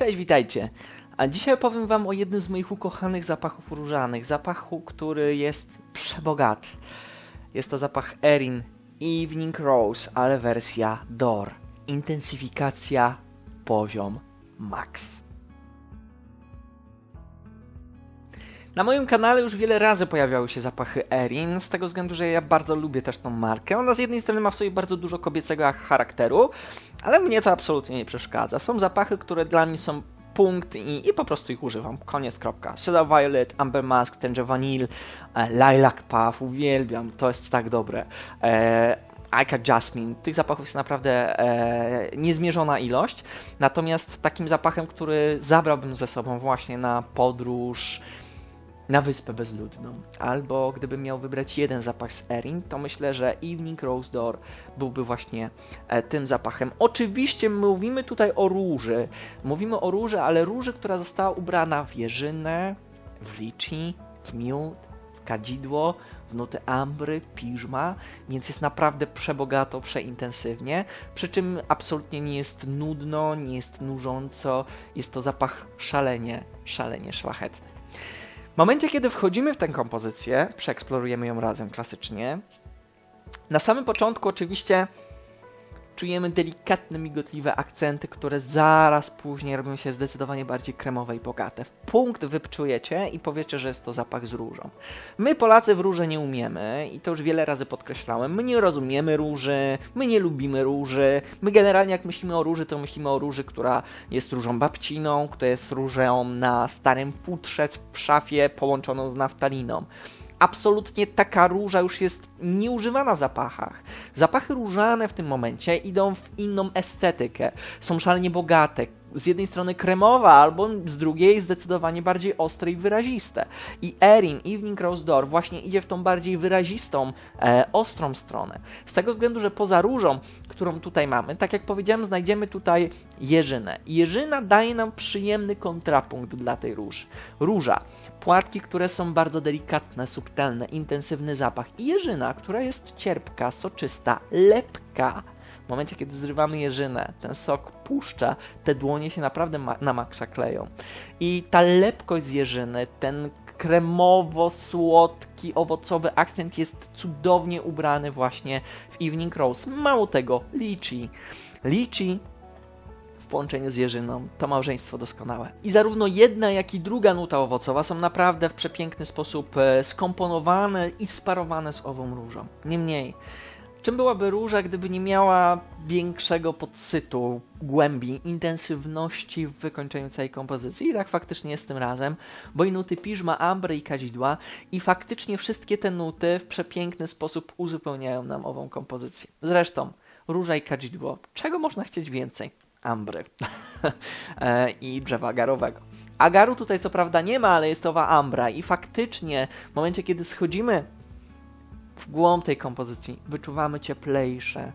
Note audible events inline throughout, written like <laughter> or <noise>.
Cześć, witajcie. A dzisiaj opowiem Wam o jednym z moich ukochanych zapachów różanych. Zapachu, który jest przebogaty. Jest to zapach Erin Evening Rose, ale wersja DOR. Intensyfikacja poziom max. Na moim kanale już wiele razy pojawiały się zapachy Erin, z tego względu, że ja bardzo lubię też tą markę. Ona z jednej strony ma w sobie bardzo dużo kobiecego charakteru, ale mnie to absolutnie nie przeszkadza. Są zapachy, które dla mnie są punkt i, i po prostu ich używam. Koniec, kropka. Violet, Amber Mask, Tangerine Vanille, e, Lilac Puff, uwielbiam, to jest tak dobre. E, Jasmine, tych zapachów jest naprawdę e, niezmierzona ilość, natomiast takim zapachem, który zabrałbym ze sobą właśnie na podróż, na wyspę bezludną. Albo gdybym miał wybrać jeden zapach z Erin, to myślę, że Evening Rose Door byłby właśnie e, tym zapachem. Oczywiście mówimy tutaj o róży. Mówimy o róży, ale róży, która została ubrana w jeżynę, w liczy, w miód, w kadzidło, w nuty ambry, piżma, więc jest naprawdę przebogato, przeintensywnie, przy czym absolutnie nie jest nudno, nie jest nużąco, jest to zapach szalenie, szalenie szlachetny. W momencie, kiedy wchodzimy w tę kompozycję, przeeksplorujemy ją razem klasycznie. Na samym początku oczywiście czujemy delikatne, migotliwe akcenty, które zaraz później robią się zdecydowanie bardziej kremowe i bogate. Punkt wypczujecie i powiecie, że jest to zapach z różą. My Polacy w róże nie umiemy i to już wiele razy podkreślałem. My nie rozumiemy róży, my nie lubimy róży. My generalnie jak myślimy o róży, to myślimy o róży, która jest różą babciną, która jest różą na starym futrze w szafie połączoną z naftaliną absolutnie taka róża już jest nieużywana w zapachach. Zapachy różane w tym momencie idą w inną estetykę. Są szalenie bogate, z jednej strony kremowa, albo z drugiej zdecydowanie bardziej ostre i wyraziste. I Erin, Evening Rose Door właśnie idzie w tą bardziej wyrazistą, e, ostrą stronę. Z tego względu, że poza różą, którą tutaj mamy, tak jak powiedziałem, znajdziemy tutaj jeżynę. Jeżyna daje nam przyjemny kontrapunkt dla tej róży. Róża, płatki, które są bardzo delikatne, subtelne, intensywny zapach i jeżyna, która jest cierpka, soczysta, lepka w momencie, kiedy zrywamy jeżynę, ten sok puszcza, te dłonie się naprawdę ma na maksa kleją. I ta lepkość z jeżyny, ten kremowo-słodki, owocowy akcent jest cudownie ubrany właśnie w Evening Rose. Mało tego, liczy. Liczy połączeniu z jeżyną to małżeństwo doskonałe. I zarówno jedna, jak i druga nuta owocowa są naprawdę w przepiękny sposób e, skomponowane i sparowane z ową różą. Niemniej, Czym byłaby róża, gdyby nie miała większego podsytu, głębi, intensywności w wykończeniu całej kompozycji? I tak faktycznie jest tym razem, bo i nuty piżma, ambry i kadzidła i faktycznie wszystkie te nuty w przepiękny sposób uzupełniają nam ową kompozycję. Zresztą, róża i kadzidło, czego można chcieć więcej? Ambry <laughs> e, i drzewa agarowego. Agaru tutaj co prawda nie ma, ale jest owa ambra i faktycznie w momencie, kiedy schodzimy w głąb tej kompozycji wyczuwamy cieplejsze,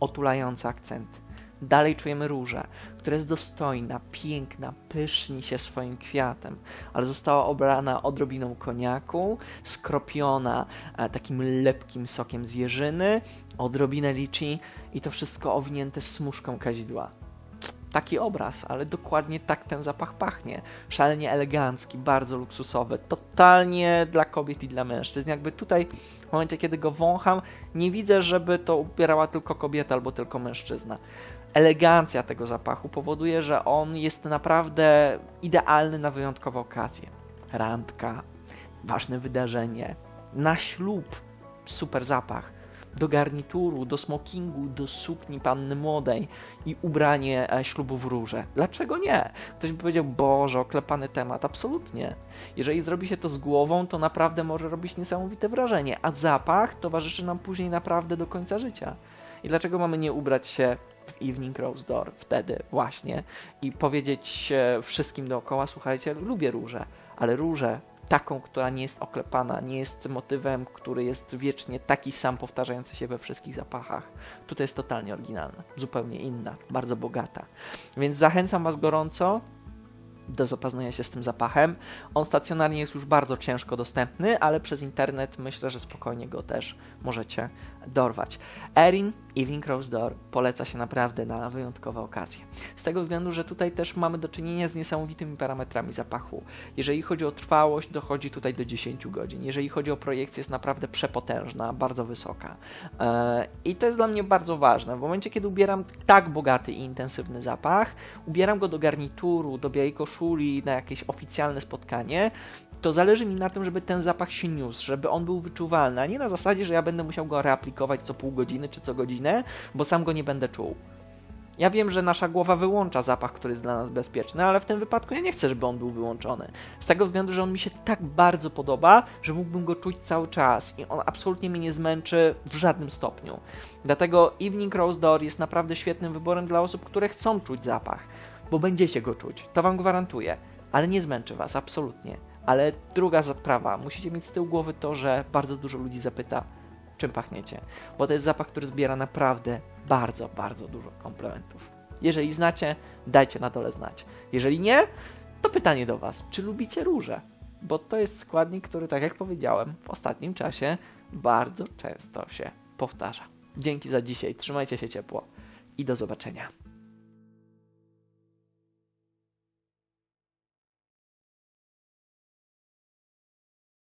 otulające akcenty. Dalej czujemy różę, która jest dostojna, piękna, pyszni się swoim kwiatem, ale została obrana odrobiną koniaku, skropiona e, takim lepkim sokiem z jeżyny, odrobinę liczy i to wszystko owinięte smuszką kadzidła taki obraz, ale dokładnie tak ten zapach pachnie. Szalenie elegancki, bardzo luksusowy, totalnie dla kobiet i dla mężczyzn. Jakby tutaj w momencie, kiedy go wącham, nie widzę, żeby to ubierała tylko kobieta albo tylko mężczyzna. Elegancja tego zapachu powoduje, że on jest naprawdę idealny na wyjątkowe okazje. Randka, ważne wydarzenie, na ślub, super zapach do garnituru, do smokingu, do sukni panny młodej i ubranie e, ślubu w róże. Dlaczego nie? Ktoś by powiedział, Boże, oklepany temat. Absolutnie. Jeżeli zrobi się to z głową, to naprawdę może robić niesamowite wrażenie, a zapach towarzyszy nam później naprawdę do końca życia. I dlaczego mamy nie ubrać się w Evening Rose Door wtedy właśnie i powiedzieć wszystkim dookoła, słuchajcie, lubię róże, ale róże taką, która nie jest oklepana, nie jest motywem, który jest wiecznie taki sam, powtarzający się we wszystkich zapachach. Tutaj jest totalnie oryginalna, zupełnie inna, bardzo bogata. Więc zachęcam Was gorąco do zapoznania się z tym zapachem. On stacjonarnie jest już bardzo ciężko dostępny, ale przez internet myślę, że spokojnie go też możecie dorwać. Erin Evening Rose Door poleca się naprawdę na wyjątkowe okazje. Z tego względu, że tutaj też mamy do czynienia z niesamowitymi parametrami zapachu. Jeżeli chodzi o trwałość, dochodzi tutaj do 10 godzin. Jeżeli chodzi o projekcję, jest naprawdę przepotężna, bardzo wysoka. E, I to jest dla mnie bardzo ważne. W momencie, kiedy ubieram tak bogaty i intensywny zapach, ubieram go do garnituru, do białej koszuli, na jakieś oficjalne spotkanie, to zależy mi na tym, żeby ten zapach się niósł, żeby on był wyczuwalny, a nie na zasadzie, że ja będę musiał go reaplikować co pół godziny czy co godzinę, bo sam go nie będę czuł. Ja wiem, że nasza głowa wyłącza zapach, który jest dla nas bezpieczny, ale w tym wypadku ja nie chcę, żeby on był wyłączony. Z tego względu, że on mi się tak bardzo podoba, że mógłbym go czuć cały czas i on absolutnie mnie nie zmęczy w żadnym stopniu. Dlatego Evening Rose Door jest naprawdę świetnym wyborem dla osób, które chcą czuć zapach, bo będziecie go czuć, to wam gwarantuję, ale nie zmęczy was absolutnie. Ale druga sprawa, musicie mieć z tyłu głowy to, że bardzo dużo ludzi zapyta, czym pachniecie, bo to jest zapach, który zbiera naprawdę bardzo, bardzo dużo komplementów. Jeżeli znacie, dajcie na dole znać. Jeżeli nie, to pytanie do Was, czy lubicie róże? Bo to jest składnik, który, tak jak powiedziałem, w ostatnim czasie bardzo często się powtarza. Dzięki za dzisiaj, trzymajcie się ciepło i do zobaczenia.